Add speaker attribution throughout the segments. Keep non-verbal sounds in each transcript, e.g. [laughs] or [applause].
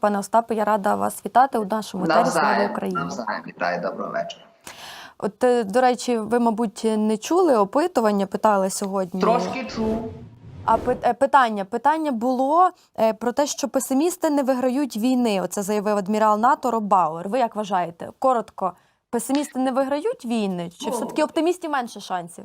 Speaker 1: Пане Остапе, я рада вас вітати у нашому етері Слава Україні.
Speaker 2: навзаєм. Вітаю, доброго вечора.
Speaker 1: От, е, до речі, ви, мабуть, не чули опитування, питали сьогодні.
Speaker 2: Трошки чув.
Speaker 1: А е, питання питання було е, про те, що песимісти не виграють війни. Оце заявив адмірал НАТО Роббауер. Ви як вважаєте? Коротко, песимісти не виграють війни? Чи
Speaker 2: Ну,
Speaker 1: все таки оптимістів менше шансів?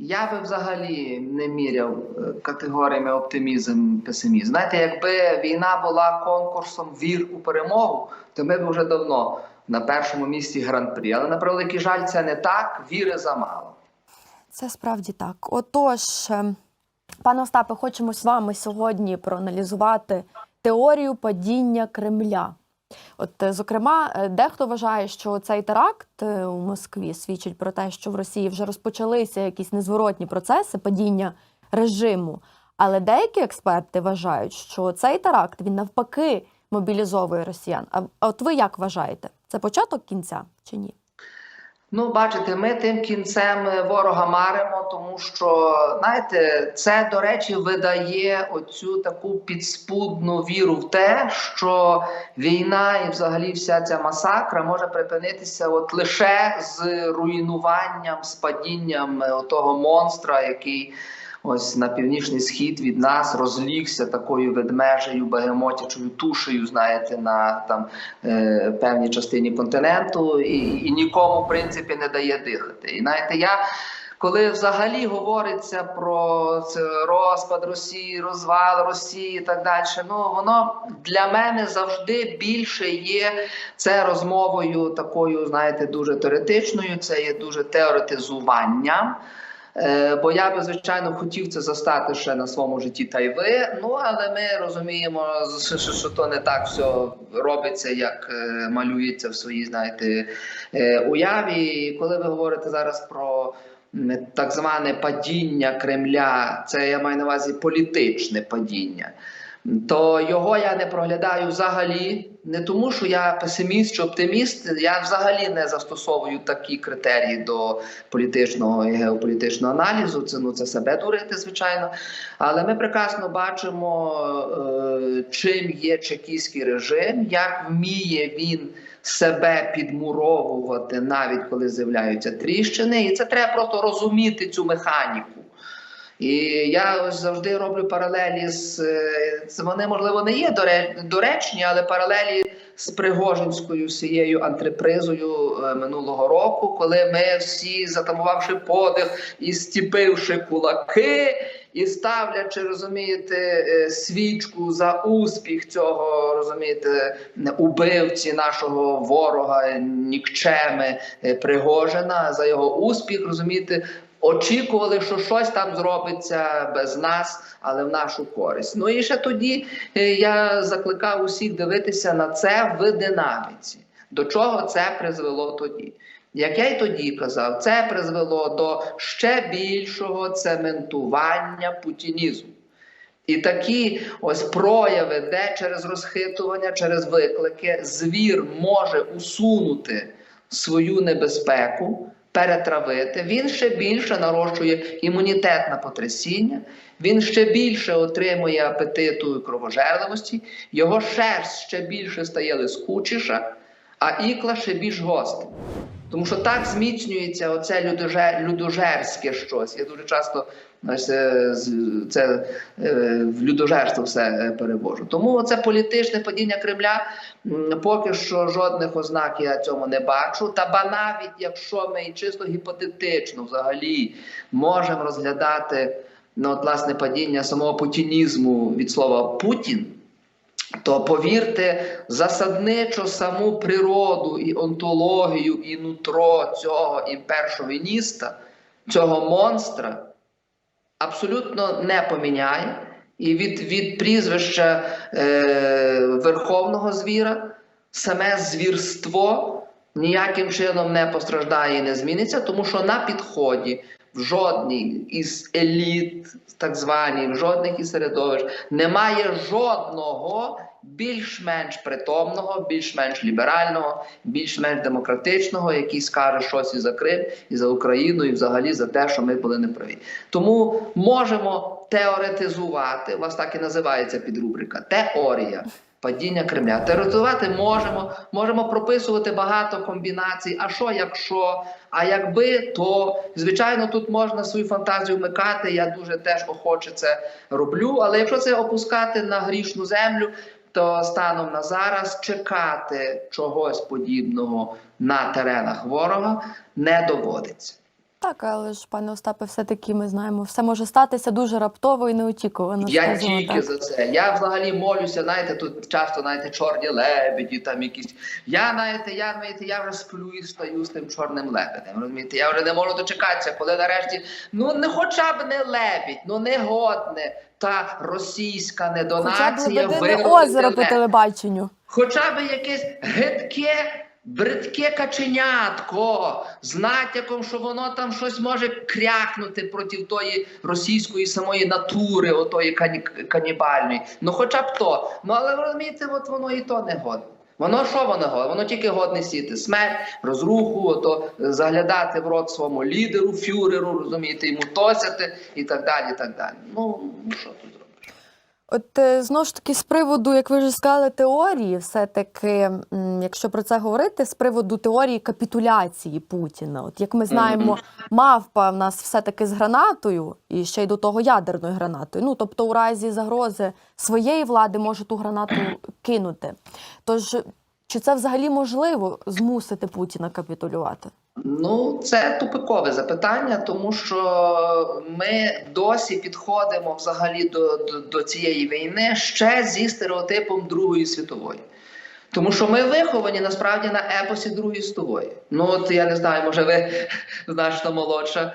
Speaker 2: Я би взагалі не міряв е, категоріями оптимізм, песимізм. Знаєте, якби війна була конкурсом вір у перемогу, то ми б вже давно на першому місці гран-прі. Але на превеликий жаль, це не так. Віри замало.
Speaker 1: Це справді так. Отож, е, пане Остапе, хочемо з вами сьогодні проаналізувати теорію падіння Кремля. От, е, зокрема, е, дехто вважає, що цей теракт е, у Москві свідчить про те, що в Росії вже розпочалися якісь незворотні процеси падіння режиму. Але деякі експерти вважають, що цей теракт він навпаки мобілізовує росіян. А а от ви як вважаєте? Це початок кінця чи ні?
Speaker 2: Ну, бачите, ми тим кінцем ворога маримо, тому що знаєте, це до речі видає оцю таку підспудну віру в те, що війна і взагалі вся ця масакра може припинитися от лише з руйнуванням, з падінням е, того монстра, який. Ось на північний схід від нас розлігся такою ведмежею, бегемотячою тушею, знаєте, на там е, певній частині континенту, і, і нікому, в принципі, не дає дихати. І знаєте, я коли взагалі говориться про розпад Росії, розвал Росії і так далі, ну воно для мене завжди більше є це розмовою такою, знаєте, дуже теоретичною, це є дуже теоретизуванням. Е, Бо я би звичайно хотів це застати ще на своєму житті, та й ви. Ну але ми розуміємо, що, то не так все робиться, як е, малюється в своїй, знаєте, е, уяві. Коли ви говорите зараз про так зване падіння Кремля, це я маю на увазі політичне падіння. То його я не проглядаю взагалі, не тому, що я песиміст чи оптиміст. Я взагалі не застосовую такі критерії до політичного і геополітичного аналізу. Це ну це себе дурити, звичайно. Але ми прекрасно бачимо, е, чим є чекійський режим, як вміє він себе підмуровувати, навіть коли з'являються тріщини, і це треба просто розуміти цю механіку. І я завжди роблю паралелі з е, вони, можливо, не є доре- доречні, але паралелі з Пригожинською всією антрепризою е, минулого року, коли ми всі, затамувавши подих і стіпивши кулаки, і ставлячи, розумієте, е, свічку за успіх цього, розумієте, убивці нашого ворога, нікчеми Пригожина, за його успіх, розумієте. Очікували, що щось там зробиться без нас, але в нашу користь. Ну і ще тоді е, я закликав усіх дивитися на це в динаміці. До чого це призвело тоді? Як я й тоді казав, це призвело до ще більшого цементування путінізму. І такі ось прояви, де через розхитування, через виклики звір може усунути свою небезпеку, перетравити, він ще більше нарощує імунітет на потрясіння, він ще більше отримує апетиту і кровожерливості, його шерсть ще більше стає лискучіша, а ікла ще більш гостра. Тому що так зміцнюється оце людожерське щось. Я дуже часто ось, е, це е, в людожерство все перевожу. Тому це політичне падіння Кремля поки що жодних ознак я цьому не бачу. Та ба навіть якщо ми чисто гіпотетично взагалі можемо розглядати ну, от, власне падіння самого путінізму від слова Путін. То повірте, засадничо саму природу і онтологію, і нутро цього імпершовініста, цього монстра абсолютно не поміняє. І від, від прізвища е, Верховного звіра саме звірство ніяким чином не постраждає і не зміниться, тому що на підході в жодній із еліт, так званих, в жодних із середовищ немає жодного більш-менш притомного, більш-менш ліберального, більш-менш демократичного, який скаже щось і за Крим, і за Україну, і взагалі за те, що ми були неправі. Тому можемо теоретизувати, у вас так і називається підрубрика теорія. падіння Кремля. Теоретизувати можемо, можемо прописувати багато комбінацій. А що, якщо? А якби, то звичайно тут можна свою фантазію вмикати. Я дуже теж охоче це роблю. Але якщо це опускати на грішну землю, то станом на зараз чекати чогось подібного на теренах ворога не доводиться.
Speaker 1: Так, але ж, пане Остапе, все-таки ми знаємо, все може статися дуже раптово і неочікувано.
Speaker 2: Я
Speaker 1: скажімо
Speaker 2: тільки
Speaker 1: так.
Speaker 2: за це. Я взагалі молюся, знаєте, тут часто знаєте, чорні лебеді, там якісь. Я знаєте, я знаєте, я вже сплю і стаю з тим чорним лебедем. Розумієте, я вже не можу дочекатися, коли нарешті ну не хоча б не лебідь, ну не годне та російська
Speaker 1: Хоча б
Speaker 2: недонація
Speaker 1: Лебедине
Speaker 2: виродити
Speaker 1: озеро по телебаченню.
Speaker 2: Хоча б якесь гидке, бридке каченятко з натяком, що воно там щось може крякнути проти тої російської самої натури, отої кані, канібальної. Ну, хоча б то. Ну але розумієте, от воно і то не годне. Воно що воно годне? Воно тільки годне сіти смерть, розруху, ото е, заглядати в рот своєму лідеру, фюреру, розумієте, йому тосяти і так далі. і так далі. Ну, ну що тут?
Speaker 1: От е, знову ж таки, з приводу, як ви вже сказали, теорії, все-таки, якщо про це говорити, з приводу теорії капітуляції Путіна. От як ми знаємо, мавпа в нас все-таки з гранатою, і ще й до того ядерною гранатою. Ну тобто, у разі загрози своєї влади може ту гранату кинути. Тож, чи це взагалі можливо змусити Путіна капітулювати?
Speaker 2: Ну, це тупикове запитання, тому що ми досі підходимо взагалі до, до, до цієї війни ще зі стереотипом Другої світової. Тому що ми виховані насправді на епосі Другої світової. Ну, от я не знаю, може ви [laughs] значно молодша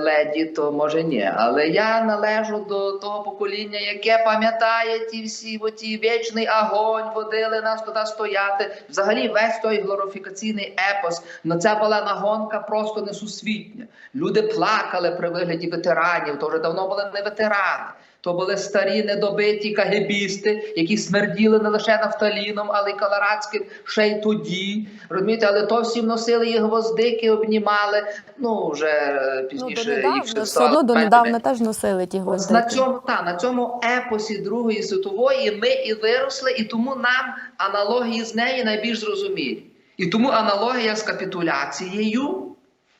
Speaker 2: леді, то може ні. Але я належу до того покоління, яке пам'ятає ті всі оті вічний огонь, водили нас туди стояти. Взагалі, весь той глорифікаційний епос. Ну це була нагонка просто несусвітня. Люди плакали при вигляді ветеранів, то вже давно були не ветерани. То були старі недобиті кагебісти, які смерділи не лише нафталіном, але й каларадським ще й тоді. Розумієте, але то всім носили їх гвоздики, обнімали. Ну вже е,
Speaker 1: Ну,
Speaker 2: пізніше їх
Speaker 1: все одно
Speaker 2: стало
Speaker 1: донедавна теж носили ті гвоздики.
Speaker 2: на цьому та на цьому епосі Другої світової ми і виросли, і тому нам аналогії з неї найбільш зрозумілі. І тому аналогія з капітуляцією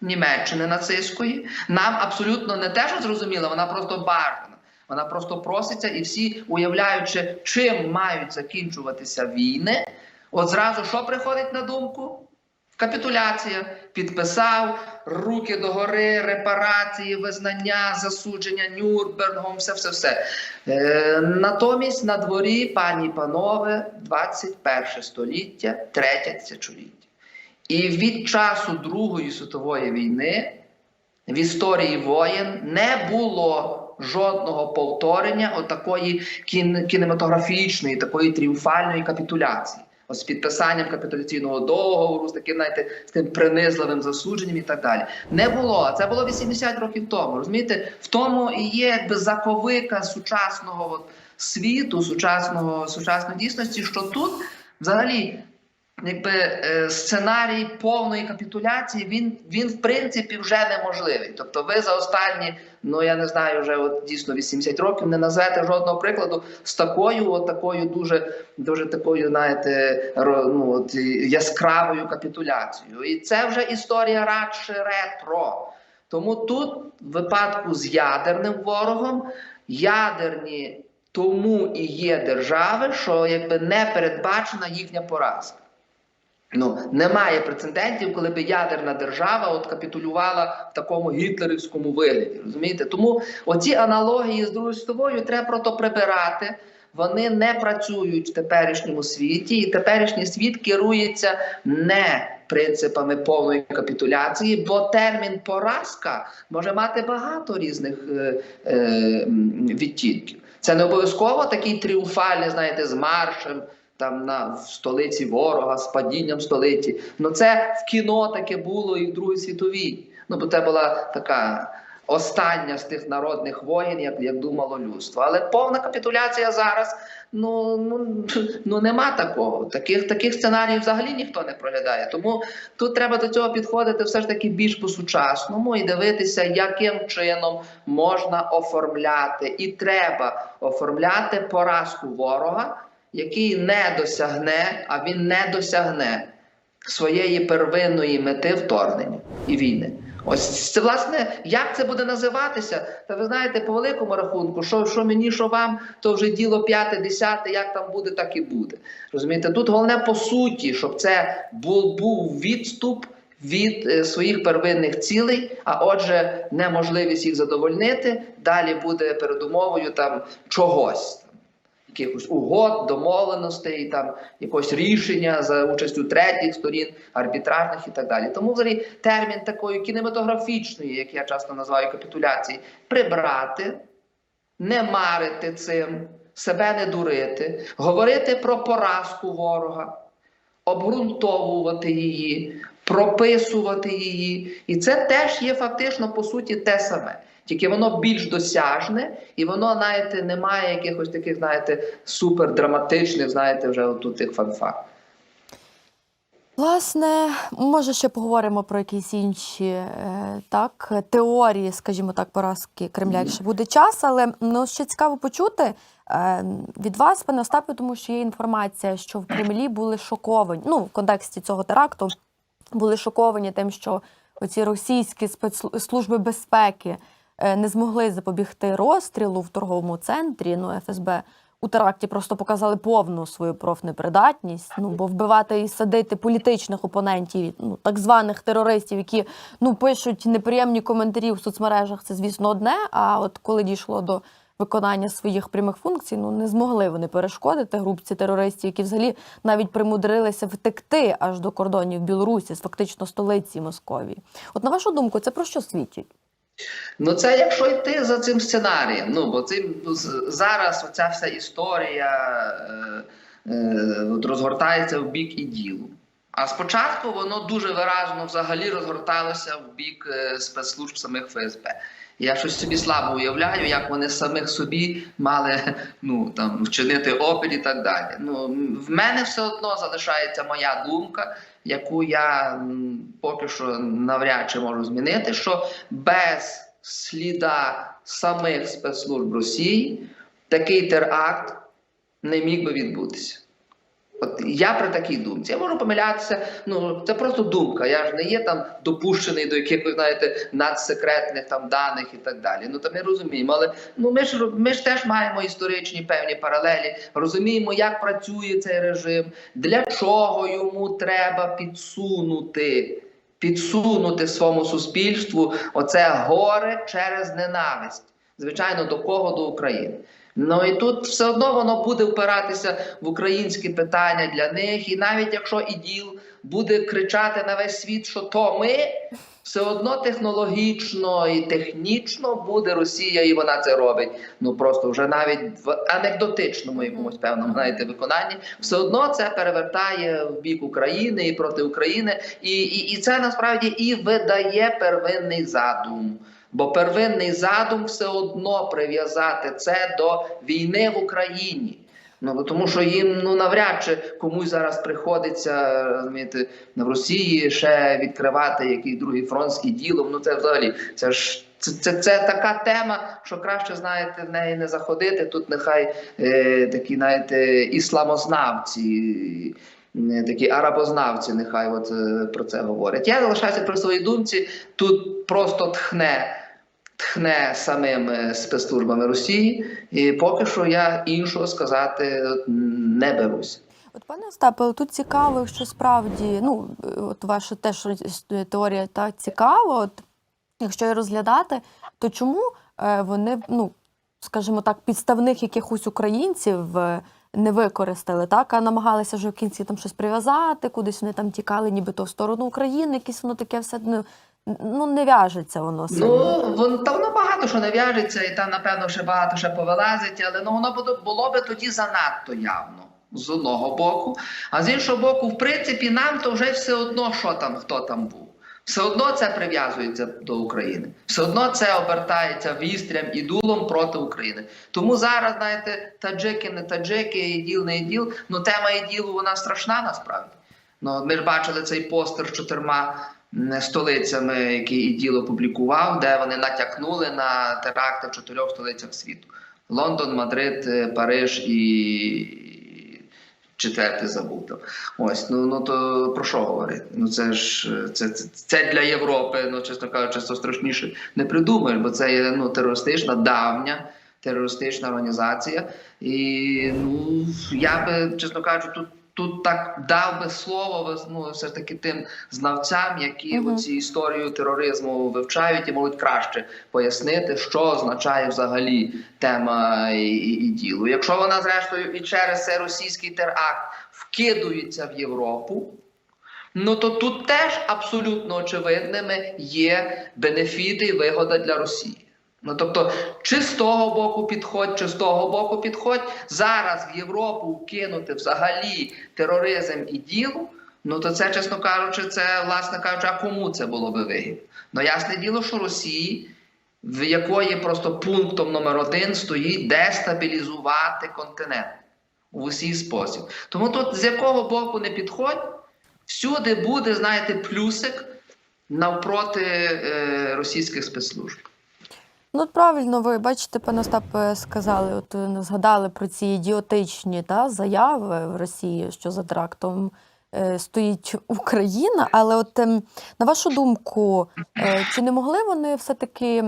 Speaker 2: Німеччини нацистської нам абсолютно не те, що зрозуміла, вона просто бажана. Вона просто проситься, і всі, уявляючи, чим мають закінчуватися війни, от зразу що приходить на думку? Капітуляція підписав руки догори, репарації, визнання, засудження Нюрнбергом, все, все, все. Е, натомість на дворі, пані і панове, 21 століття, третє тисячоліття. І від часу Другої світової війни в історії воєн не було жодного повторення отакої кін- кінематографічної, такої тріумфальної капітуляції. З підписанням капітуляційного договору, з таким, знаєте, з тим принизливим засудженням і так далі. Не було. Це було 80 років тому. Розумієте, в тому і є якби заковика сучасного от, світу, сучасного сучасної дійсності, що тут взагалі. Якби е, сценарій повної капітуляції він, він в принципі вже неможливий. Тобто, ви за останні, ну я не знаю, вже от дійсно 80 років не назвете жодного прикладу з такою, от такою дуже, дуже такою, знаєте, ну, от, яскравою капітуляцією. І це вже історія радше ретро. Тому тут, в випадку з ядерним ворогом, ядерні тому і є держави, що якби не передбачена їхня поразка. Ну немає прецедентів, коли би ядерна держава от капітулювала в такому гітлерівському вигляді. Розумієте? Тому оці аналогії з Другою світовою треба просто прибирати. Вони не працюють в теперішньому світі, і теперішній світ керується не принципами повної капітуляції, бо термін поразка може мати багато різних е, е, відтінків. Це не обов'язково такий тріумфальний, знаєте, з маршем там на столиці ворога з падінням столиці. Ну це в кіно таке було і в Другій світовій. Ну бо це була така остання з тих народних воєн, як, як думало людство. Але повна капітуляція зараз. Ну, ну, ну нема такого. Таких, таких сценаріїв взагалі ніхто не проглядає. Тому тут треба до цього підходити все ж таки більш по-сучасному і дивитися, яким чином можна оформляти, і треба оформляти поразку ворога який не досягне, а він не досягне своєї первинної мети вторгнення і війни. Ось це власне, як це буде називатися? Та ви знаєте, по великому рахунку, що, що мені, що вам, то вже діло п'яте, десяте, як там буде, так і буде. Розумієте, тут головне по суті, щоб це був, був відступ від е, своїх первинних цілей, а отже, неможливість їх задовольнити. Далі буде передумовою там чогось. Якихось угод, домовленостей, там якогось рішення за участю третіх сторін, арбітражних і так далі. Тому взагалі термін такої кінематографічної, як я часто називаю капітуляції, прибрати, не марити цим, себе не дурити, говорити про поразку ворога, обґрунтовувати її, прописувати її. І це теж є фактично по суті те саме. Тільки воно більш досяжне, і воно, знаєте, не має якихось таких, знаєте, супердраматичних, знаєте, вже отут тих фанфар.
Speaker 1: Власне, може ще поговоримо про якісь інші е, так, теорії, скажімо так, поразки Кремля, якщо буде час. Але ну, ще цікаво почути е, від вас, пане Остапе, тому що є інформація, що в Кремлі були шоковані. Ну, в контексті цього теракту були шоковані тим, що оці російські спецслужби безпеки е, не змогли запобігти розстрілу в торговому центрі. Ну, ФСБ у теракті просто показали повну свою профнепридатність. Ну бо вбивати і садити політичних опонентів, ну так званих терористів, які ну пишуть неприємні коментарі в соцмережах, це звісно одне. А от коли дійшло до виконання своїх прямих функцій, ну не змогли вони перешкодити групці терористів, які взагалі навіть примудрилися втекти аж до кордонів Білорусі, з фактично столиці Московії. От на вашу думку, це про що свідчить?
Speaker 2: Ну, це якщо йти за цим сценарієм. Ну, бо цим з- зараз оця вся історія е, е, от розгортається в бік іділу. А спочатку воно дуже виразно взагалі розгорталося в бік е, спецслужб самих ФСБ. Я щось собі слабо уявляю, як вони самих собі мали ну, там, вчинити опір і так далі. Ну, в мене все одно залишається моя думка, яку я поки що навряд чи можу змінити, що без сліда самих спецслужб Росії такий теракт не міг би відбутися. От я при такій думці. Я можу помилятися. Ну це просто думка. Я ж не є там допущений до якихось, знаєте, надсекретних там даних і так далі. Ну то ми розуміємо. Але ну ми ж ми ж теж маємо історичні певні паралелі. Розуміємо, як працює цей режим, для чого йому треба підсунути. Підсунути своєму суспільству оце горе через ненависть. Звичайно, до кого до України. Ну і тут все одно воно буде впиратися в українські питання для них. І навіть якщо іділ буде кричати на весь світ, що то ми, все одно технологічно і технічно буде Росія, і вона це робить. Ну просто вже навіть в анекдотичному якомусь певному знаєте, виконанні, все одно це перевертає в бік України і проти України, і, і, і це насправді і видає первинний задум. Бо первинний задум все одно прив'язати це до війни в Україні. Ну тому, що їм ну навряд чи комусь зараз приходиться розумієте, в Росії ще відкривати якийсь другий фронт з ділом. Ну це взагалі це ж. Це, це, це така тема, що краще знаєте в неї не заходити. Тут нехай е, такі, знаєте, ісламознавці, е, такі арабознавці, нехай от е, про це говорять. Я залишаюся при своїй думці. Тут просто тхне тхне самими спецслужбами Росії, і поки що я іншого сказати не берусь.
Speaker 1: От пане Остапе, тут цікаво, що справді, ну от ваша теж теорія так цікава. От якщо її розглядати, то чому е, вони, ну скажімо так, підставних якихось українців е, не використали, так, а намагалися вже в кінці там щось прив'язати, кудись вони там тікали, нібито в сторону України, якісь воно таке все ну, ну не в'яжеться воно сильно.
Speaker 2: Ну вон та воно багато що не в'яжеться, і там напевно ще багато ще повилазить, але ну воно було, було би тоді занадто явно. З одного боку, а з іншого боку, в принципі, нам то вже все одно, що там, хто там був. Все одно це прив'язується до України, все одно це обертається вістрям і дулом проти України. Тому зараз, знаєте, таджики, не таджики, іділ, не іділ. Ну тема іділу вона страшна насправді. Ну ми ж бачили цей постер з чотирма столицями, який іділ опублікував, де вони натякнули на теракти в чотирьох столицях світу: Лондон, Мадрид, е, Париж і четвертий забув там. Ось, ну, ну то про що говорити? Ну це ж е, це, це, це для Європи, ну чесно кажучи, це страшніше не придумаєш, бо це є ну, терористична, давня терористична організація. І ну я би, чесно кажучи, тут. Тут так дав би слово ну, все ж таки тим знавцям, які
Speaker 1: Мгм.
Speaker 2: оці історію тероризму вивчають і можуть краще пояснити, що означає взагалі тема і, і, і діло. Якщо вона, зрештою, і через цей російський теракт вкидується в Європу, ну то тут теж абсолютно очевидними є бенефіти і вигода для Росії. Ну тобто, чи з того боку підходь, чи з того боку підходь, зараз в Європу вкинути взагалі тероризм і діло, ну то це, чесно кажучи, це, власне кажучи, а кому це було би вигідно? Ну ясне діло, що Росії, в якої просто пунктом номер один стоїть дестабілізувати континент у усій спосіб. Тому тут з якого боку не підходь, всюди буде, знаєте, плюсик навпроти е, російських спецслужб.
Speaker 1: Ну, правильно, ви бачите, пане Остапе, сказали, от е, згадали про ці ідіотичні та, заяви в Росії, що за терактом е, стоїть Україна. Але, от ем, на вашу думку, е, чи не могли вони все-таки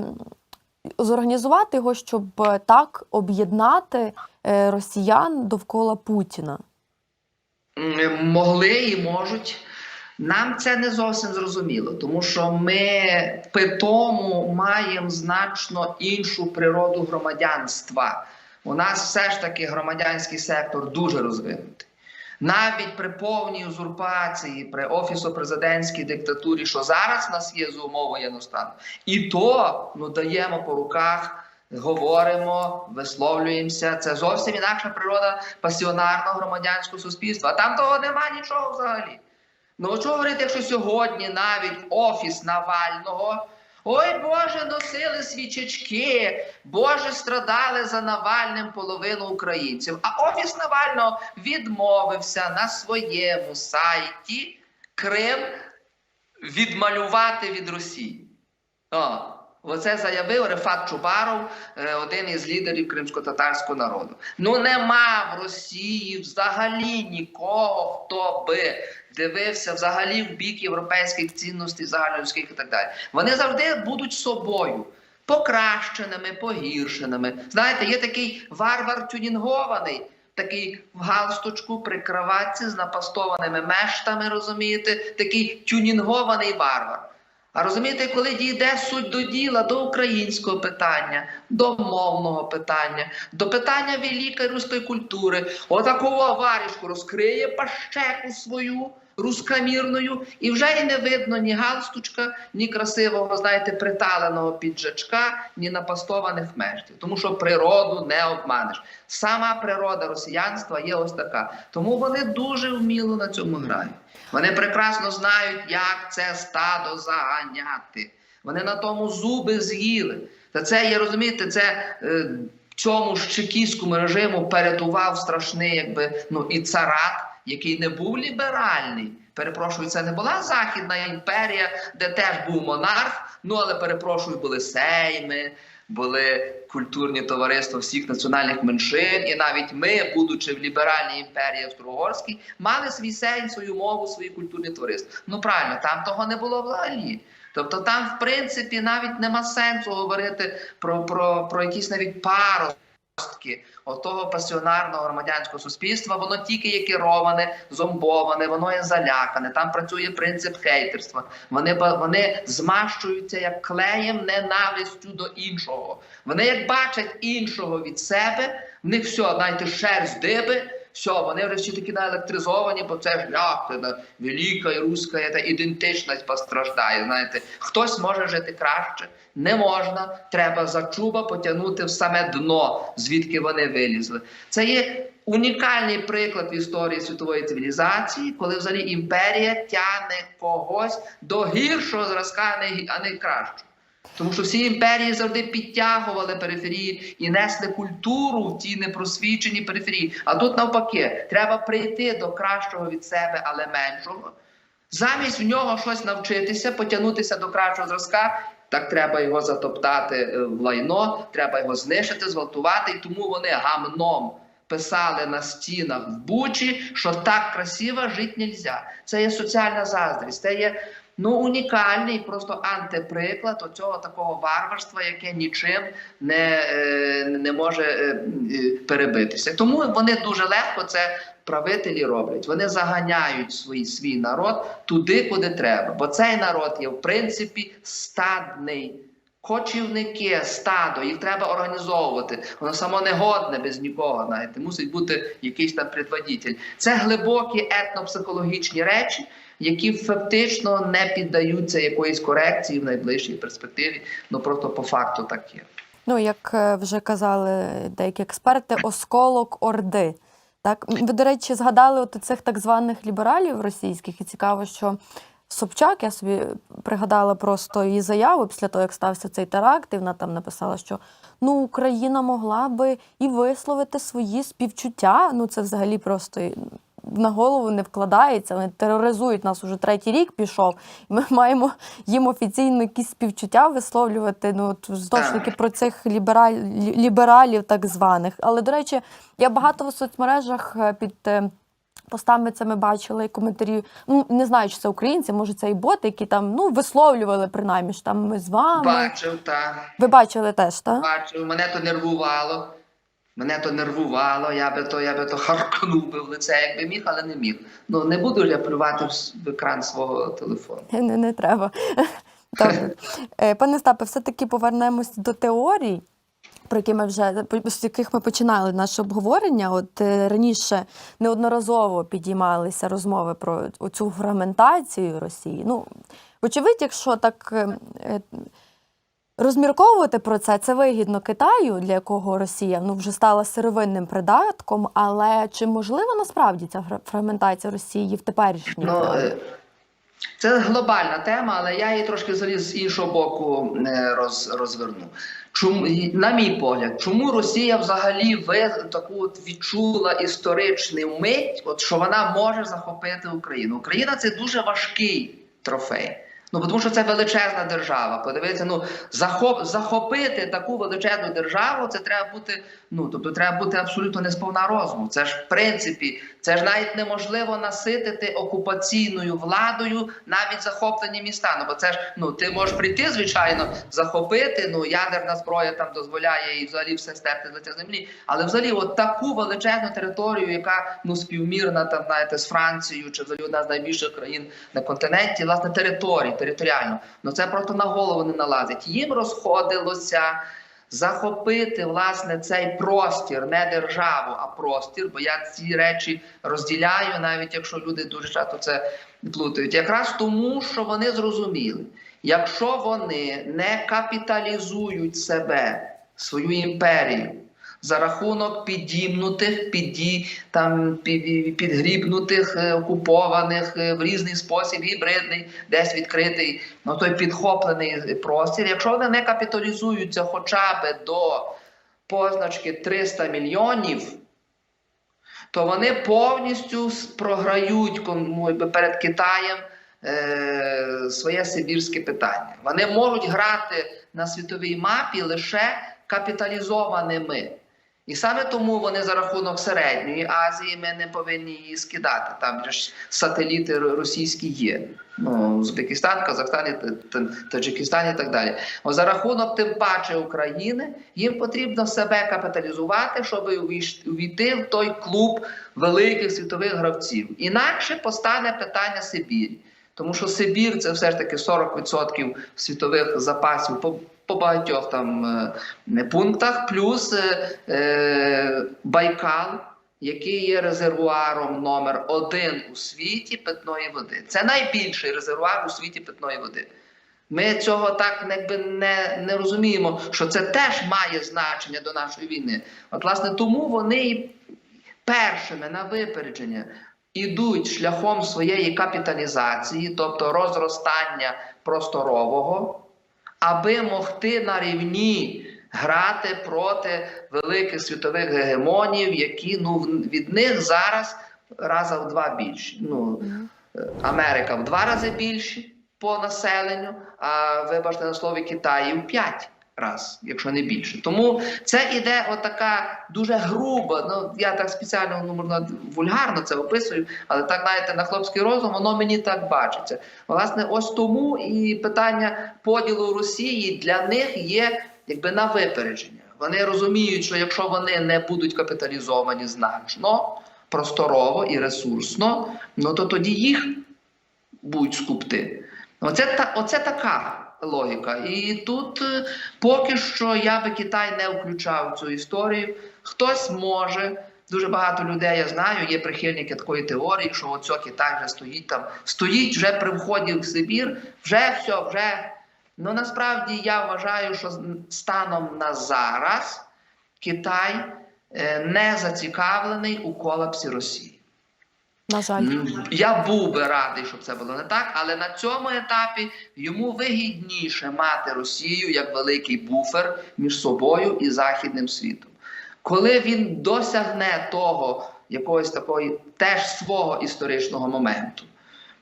Speaker 1: зорганізувати його, щоб е, так об'єднати е, росіян довкола Путіна?
Speaker 2: Могли і можуть. Нам це не зовсім зрозуміло, тому що ми питому маємо значно іншу природу громадянства. У нас все ж таки громадянський сектор дуже розвинутий. Навіть при повній узурпації, при офісо-президентській диктатурі, що зараз в нас є з умов воєнного стану, і то ну, даємо по руках, говоримо, висловлюємося. Це зовсім інакша природа пасіонарного громадянського суспільства. А там того нема нічого взагалі. Ну, що говорити, якщо сьогодні навіть офіс Навального. Ой Боже, носили свічечки, Боже, страдали за Навальним половину українців. А офіс Навального відмовився на своєму сайті Крим відмалювати від Росії. О, оце заявив Рефат Чубаров, е, один із лідерів кримсько-татарського народу. Ну нема в Росії взагалі нікого, хто би дивився взагалі в бік європейських цінностей, загальнолюдських і так далі. Вони завжди будуть собою. Покращеними, погіршеними. Знаєте, є такий варвар тюнінгований, такий в галстучку при кроватці з напастованими мештами, розумієте, такий тюнінгований варвар. А розумієте, коли дійде суть до діла, до українського питання, до мовного питання, до питання великої руської культури, отакого варішку розкриє пащеку свою рускомірною, і вже і не видно ні галстучка, ні красивого, знаєте, приталеного піджачка, ні напастованих мештів. Тому що природу не обманеш. Сама природа росіянства є ось така. Тому вони дуже вміло на цьому грають. Вони прекрасно знають, як це стадо заганяти. Вони на тому зуби з'їли. Та це є, розумієте, це е, цьому ж чекістському режиму передував страшний, якби ну і царат, який не був ліберальний. Перепрошую, це не була Західна імперія, де теж був монарх. Ну але перепрошую, були сейми, були культурні товариства всіх національних меншин, і навіть ми, будучи в ліберальній імперії Австро-Угорській, мали свій сейм, свою мову, свої культурні товариства. Ну правильно, там того не було взагалі. Тобто там, в принципі, навіть нема сенсу говорити про, про, про якісь навіть паростки отого пасіонарного громадянського суспільства. Воно тільки є кероване, зомбоване, воно є залякане. Там працює принцип хейтерства. Вони вони змащуються як клеєм ненавистю до іншого. Вони як бачать іншого від себе, в них все, знаєте, шерсть диби. Все, вони вже всі такі наелектризовані, бо це ж як велика і руська та ідентичність постраждає. Знаєте, хтось може жити краще, не можна. Треба за чуба потягнути в саме дно, звідки вони вилізли. Це є унікальний приклад в історії світової цивілізації, коли взагалі імперія тягне когось до гіршого зразка, а не, кращого. Тому що всі імперії завжди підтягували периферії і несли культуру в ті непросвічені периферії. А тут навпаки, треба прийти до кращого від себе, але меншого. Замість в нього щось навчитися, потягнутися до кращого зразка. Так треба його затоптати е, в лайно, треба його знищити, зґвалтувати, і тому вони гамном писали на стінах в Бучі, що так красиво жити нельзя. Це є соціальна заздрість, це є ну, унікальний просто антиприклад оцього такого варварства, яке нічим не, е, не може е, е, перебитися. Тому вони дуже легко це правителі роблять. Вони заганяють свій, свій народ туди, куди треба. Бо цей народ є, в принципі, стадний. Кочівники, стадо, їх треба організовувати. Воно само не годне без нікого. Знаєте, мусить бути якийсь там предводитель. Це глибокі етнопсихологічні речі, які фактично не піддаються якоїсь корекції в найближчій перспективі. Ну просто по факту так є.
Speaker 1: Ну, як е, вже казали деякі експерти, осколок Орди. Так, ви, до речі, згадали от цих так званих лібералів російських, і цікаво, що Собчак, я собі пригадала просто її заяву після того, як стався цей теракт, і вона там написала, що ну Україна могла би і висловити свої співчуття. Ну це взагалі просто на голову не вкладається. Вони тероризують нас уже третій рік пішов. І ми [laughs] маємо їм офіційно якісь співчуття висловлювати. Ну знову ж таки про цих лібераль... лібералів, так званих. Але до речі, я багато в соцмережах е, під. Постами це ми бачили і коментарі. Ну не знаю, чи це українці, може це і боти, які там ну висловлювали принаймні що там ми з вами.
Speaker 2: Бачив, так.
Speaker 1: Ви бачили теж, так?
Speaker 2: Бачив, мене то нервувало. Мене то нервувало, я би то, я би то харкнув би в лице, якби міг, але не міг. Ну не буду я плювати в екран свого телефону.
Speaker 1: Не, не треба. [laughs] Добре. Е, Пане Стапе, все-таки повернемось до теорій, про які ми вже з яких ми починали наше обговорення. От е, раніше неодноразово підіймалися розмови про цю фрагментацію Росії. Ну, вочевидь, якщо так. е, е, Розмірковувати про це це вигідно Китаю, для якого Росія ну вже стала сировинним придатком. Але чи можлива насправді ця фра- фрагментація Росії в теперішній
Speaker 2: Ну, це глобальна тема, але я її трошки взагалі з іншого боку е, роз, розверну. Чому, на мій погляд, чому Росія взагалі ви таку от відчула історичну мить, от що вона може захопити Україну? Україна це дуже важкий трофей. Ну, тому що це величезна держава. Подивіться, ну захоп, захопити таку величезну державу, це треба бути. Ну тобто, треба бути абсолютно не сповна розуму. Це ж в принципі, це ж навіть неможливо наситити окупаційною владою навіть захоплені міста. Ну бо це ж ну ти можеш прийти, звичайно, захопити. Ну ядерна зброя там дозволяє і взагалі все стерти з лиця землі. Але взагалі, от таку величезну територію, яка ну співмірна там, знаєте, з Францією чи взагалі одна з найбільших країн на континенті, власне, території, територіально. Ну це просто на голову не налазить. Їм розходилося захопити власне цей простір, не державу, а простір. Бо я ці речі розділяю, навіть якщо люди дуже часто це плутають. Якраз тому, що вони зрозуміли, якщо вони не капіталізують себе, свою імперію. За рахунок підімнутих, піді, там, під, підгрібнутих, е, окупованих е, в різний спосіб, гібридний, десь відкритий, ну той підхоплений простір. Якщо вони не капіталізуються хоча б до позначки 300 мільйонів, то вони повністю програють перед Китаєм е, своє сибірське питання. Вони можуть грати на світовій мапі лише капіталізованими. І саме тому вони за рахунок середньої Азії ми не повинні її скидати. Там ж сателіти російські є. Ну, Узбекистан, Казахстан, Таджикистан і так далі. О, за рахунок тим паче України їм потрібно себе капіталізувати, щоб увійти в той клуб великих світових гравців. Інакше постане питання Сибірі. Тому що Сибір це все ж таки 40% світових запасів по, багатьох там е, пунктах, плюс е, е, Байкал, який є резервуаром номер один у світі питної води. Це найбільший резервуар у світі питної води. Ми цього так якби не, не розуміємо, що це теж має значення до нашої війни. От, власне, тому вони і першими на випередження ідуть шляхом своєї капіталізації, тобто розростання просторового, аби могти на рівні грати проти великих світових гегемонів, які ну, від них зараз раза в два більші. Ну, Америка в два рази більші по населенню, а вибачте на слові Китаї в п'ять. Раз, якщо не більше. Тому це іде отака дуже груба. Ну я так спеціально ну можна вульгарно це описую, але так знаєте, на хлопський розум воно мені так бачиться. Власне, ось тому і питання поділу Росії для них є якби на випередження. Вони розуміють, що якщо вони не будуть капіталізовані значно, просторово і ресурсно, ну то тоді їх будуть скупти. Оце, та, оце така логіка. І тут е, поки що я би Китай не включав цю історію. Хтось може. Дуже багато людей я знаю, є прихильники такої теорії, що оцьо Китай вже стоїть там, стоїть вже при вході в Сибір, вже все, вже. Ну насправді я вважаю, що станом на зараз Китай е, не зацікавлений у колапсі Росії.
Speaker 1: На жаль.
Speaker 2: Я був би радий, щоб це було не так, але на цьому етапі йому вигідніше мати Росію як великий буфер між собою і західним світом. Коли він досягне того якогось такої теж свого історичного моменту.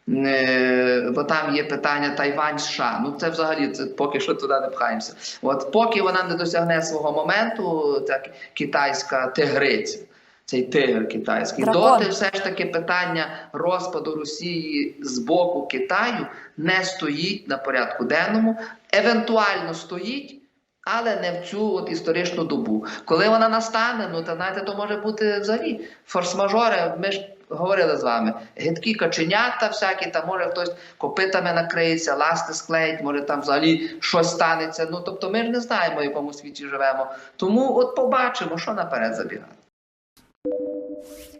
Speaker 2: е, Бо там є питання Тайвань США. Ну це взагалі це поки що туди не пхаємося. От поки вона не досягне свого моменту, так китайська тигриця, цей тигр китайський,
Speaker 1: Дракон.
Speaker 2: доти все ж таки питання розпаду Росії з боку Китаю не стоїть на порядку денному, евентуально стоїть. Але не в цю от історичну добу. Коли вона настане, ну то знаєте, то може бути взагалі форс-мажори. Ми ж говорили з вами. Гидкі каченята, всякі, там може хтось копитами накриється, ласти склеїть, може там взагалі щось станеться. Ну тобто ми ж не знаємо, в якому світі живемо. Тому от побачимо, що наперед забігати. Thank you.